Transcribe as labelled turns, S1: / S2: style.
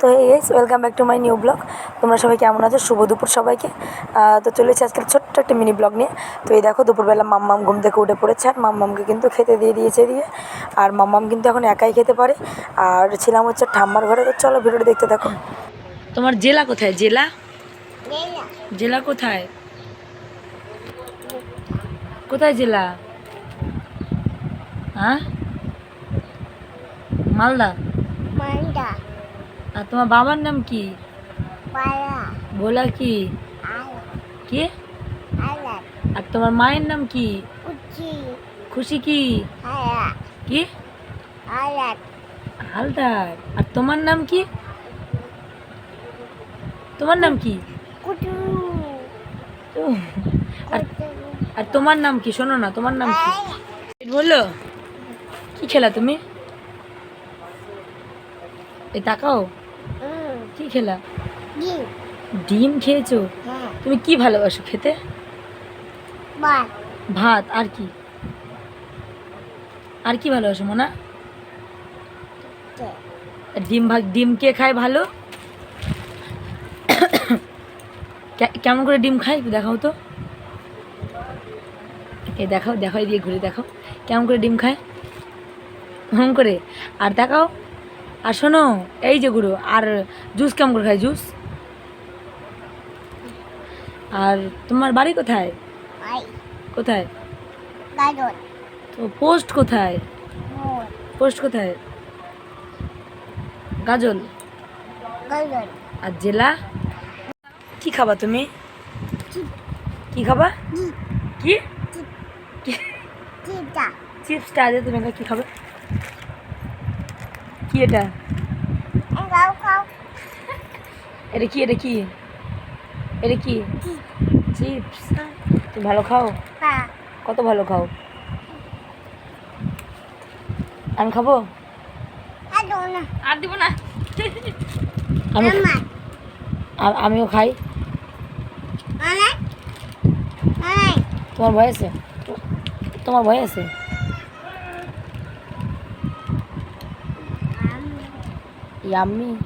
S1: তো এই welcome back to my new blog তোমরা সবাই কেমন আছো? শুভ দুপুর সবাইকে। তো চলেছি আজকে ছোট্ট একটা মিনি ব্লগ নিয়ে। তো এই দেখো দুপুরবেলা মাম্মাম ঘুম থেকে উঠে পড়েছে আর মাম্মামকে কিন্তু খেতে দিয়ে দিয়েছে দিয়ে আর মাম্মাম কিন্তু এখন একাই খেতে পারে। আর ছিলাম হচ্ছে ঠাম্মার ঘরে। তো চলো ভিডিওটা দেখতে থাকো। তোমার জেলা কোথায়? জেলা? জেলা। কোথায়? কোথায় জেলা? হ্যাঁ মালদা?
S2: মান্ডা
S1: আর তোমার বাবার নাম কি? ভোলা কি? কি? আর তোমার মায়ের নাম কি? খুশি কি? কি? হালদার। আর তোমার নাম কি? তোমার নাম কি? আর আর তোমার নাম কি? শোনো না তোমার নাম কি? বলল কি খেলা তুমি? এই তাকাও। কি খেলা? ডিম। খেয়েছো?
S2: হ্যাঁ।
S1: তুমি কি ভালোবাসো খেতে? ভাত। আর কি? আর কি ভালোবাসো মোনা? ডিম ভাগ ডিম কে খায় ভালো? কেমন করে ডিম খায় দেখাও তো। এ দেখাও দেখাও দিয়ে ঘুরে দেখাও। কেমন করে ডিম খায়? হুম করে? আর দেখাও। আর শোনো এই যে গুঁড়ো আর জুস কেমন করে খায় জুস? আর তোমার বাড়ি কোথায়? কোথায়? তো পোস্ট কোথায়? পোস্ট কোথায়? গাজল। আর জেলা? কি খাবা তুমি? কি? খাবা? কি? চিপসটা আছে তুমি কি খাবে? কি এটা? এটা কি এটা কি? এটা কি? চিপস তুমি ভালো খাও? কত ভালো খাও? আমি খাব? আর দিব না। আমি আমিও খাই।
S2: মামা মামা
S1: তোমার ভয় আছে? তোমার ভয় আছে? 杨幂。